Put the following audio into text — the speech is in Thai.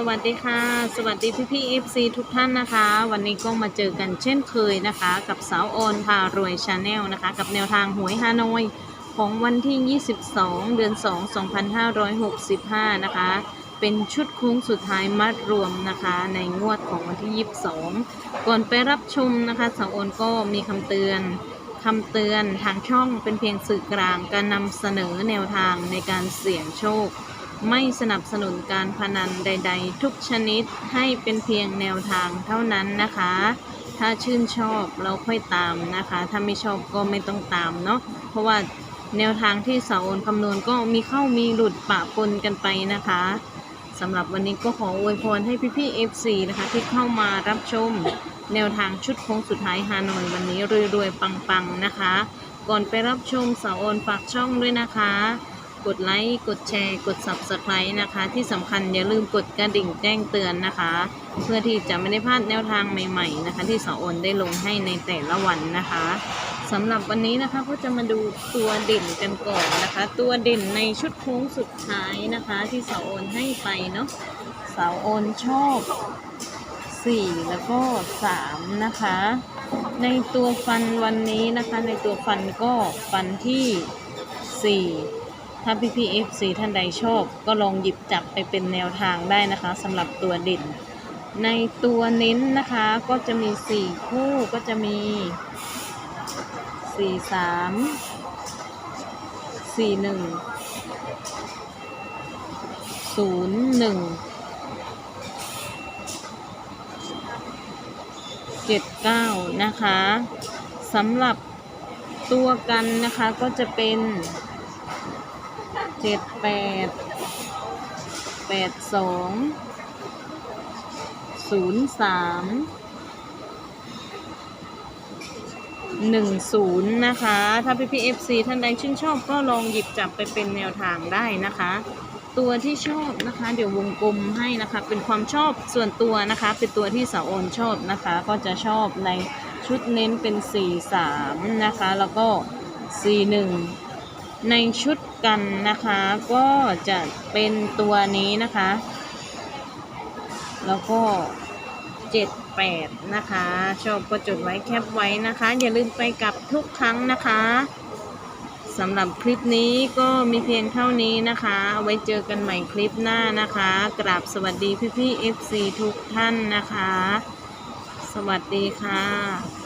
สวัสดีค่ะ สวัสดีพี่พี่เอฟซีทุกท่านนะคะ วันนี้ก็มาเจอกันเช่นเคยนะคะ กับสาวโอนพารวยชาแนลนะคะ กับแนวทางหวยฮานอยของวันที่ 22 เดือน 2 2565 นะคะ เป็นชุดโค้งสุดท้ายมัดรวมนะคะ ในงวดของวันที่ 22 ก่อนไปรับชมนะคะสาวโอนก็มีคำเตือนคำเตือนทางช่องเป็นเพียงสื่อกลางการนำเสนอแนวทางในการเสี่ยงโชค ไม่สนับสนุนการพนันใด ๆ ทุกชนิดให้เป็นเพียงแนวทางเท่านั้นนะคะ ถ้าชื่นชอบเราค่อยตามนะคะ ถ้าไม่ชอบก็ไม่ต้องตามเนาะเพราะว่าแนวทางที่เสาโอนคำนวณก็มีเข้ามีหลุดปะปนกันไปนะคะสำหรับวันนี้ก็ขออวยพรให้พี่ๆ FC นะคะที่เข้ามารับชมแนวทางชุดโค้งสุดท้ายฮานอยวันนี้รวยๆ ปังๆ นะคะ ก่อนไปรับชมเสาโอนฝากช่องด้วยนะคะ กดไลค์กดแชร์ กด Subscribe นะคะ ที่สำคัญอย่าลืมกดกระดิ่งแจ้งเตือนนะคะ เพื่อที่จะไม่ได้พลาดแนวทางใหม่ๆนะคะ ที่สออนได้ลงให้ในแต่ละวันนะคะสำหรับวันนี้นะคะก็จะมาดูตัวเด่นกันก่อนนะคะ ตัวเด่นในชุดโค้งสุดท้ายนะคะ ที่สออนให้ไปเนาะสาวโอนชอบ4แล้วก็3นะคะ ในตัวฟันวันนี้นะคะ ในตัวฟันก็ฟันที่4 ถ้าพี่พีเอฟซีท่านใดชอบ ก็ลองหยิบจับไปเป็นแนวทางได้นะคะสำหรับตัวเด่น ในตัวเน้นนะคะก็จะมี 4 คู่ก็จะมี 4 3 4 1 0 1 79นะคะสำหรับตัวกันนะคะก็จะเป็น 78 82 03 10นะคะ ถ้าพี่พีเอฟซีท่านใดชื่นชอบก็ลองหยิบจับไปเป็นแนวทางได้นะคะ ตัวที่ชอบนะคะ เดี๋ยววงกลมให้นะคะ เป็นความชอบส่วนตัวนะคะ เป็นตัวที่สาวโอนชอบนะคะ ก็จะชอบในชุดเน้นเป็น 4 3 นะคะ แล้วก็ 4 1 ในชุดกันนะคะก็จะเป็นตัวนี้นะคะ แล้วก็7 8นะคะ ชอบก็จดไว้แคปไว้นะคะ อย่าลืมไปกลับทุกครั้งนะคะสำหรับคลิปนี้ก็มีเพียงเท่านี้นะคะเอาไว้เจอกันใหม่คลิปหน้านะคะ กราบสวัสดีพี่ๆ FC ทุกท่านนะคะ สวัสดีค่ะ